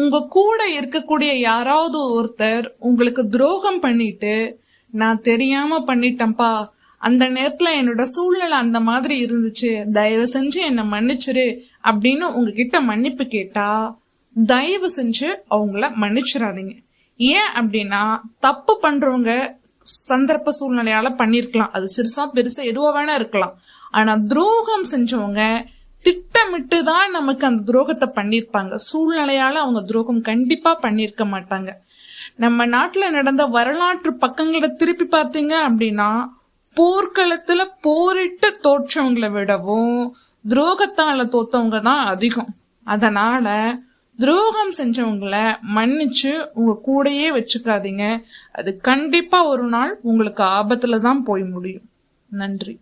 உங்க கூட இருக்கக்கூடிய யாராவது ஒருத்தர் உங்களுக்கு துரோகம் பண்ணிட்டு நான் தெரியாம பண்ணிட்டேன்ப்பா அந்த நேரத்துல என்னோட சூழ்நிலை அந்த மாதிரி இருந்துச்சு தயவு செஞ்சு என்னை மன்னிச்சிரு அப்படின்னு உங்ககிட்ட மன்னிப்பு கேட்டா தயவு செஞ்சு அவங்கள மன்னிச்சிடாதீங்க. ஏன் அப்படின்னா தப்பு பண்றவங்க சந்தர்ப்ப சூழ்நிலையால பண்ணிருக்கலாம். அது சிறுசா பெருசா எதுவா வேணா இருக்கலாம். ஆனா துரோகம் செஞ்சவங்க திட்டமிட்டு தான் நமக்கு அந்த துரோகத்தை பண்ணியிருப்பாங்க சூழ்நிலையால் அவங்க துரோகம் கண்டிப்பாக பண்ணியிருக்க மாட்டாங்க. நம்ம நாட்டில் நடந்த வரலாற்று பக்கங்களை திருப்பி பார்த்தீங்க அப்படின்னா போர்க்களத்தில் போரிட்டு தோற்றவங்களை விடவும் துரோகத்தால் தோத்தவங்க தான் அதிகம். அதனால் துரோகம் செஞ்சவங்கள மன்னிச்சு உங்க கூடயே வச்சுக்காதீங்க. அது கண்டிப்பா ஒரு நாள் உங்களுக்கு ஆபத்துல தான் போய் முடியும். நன்றி.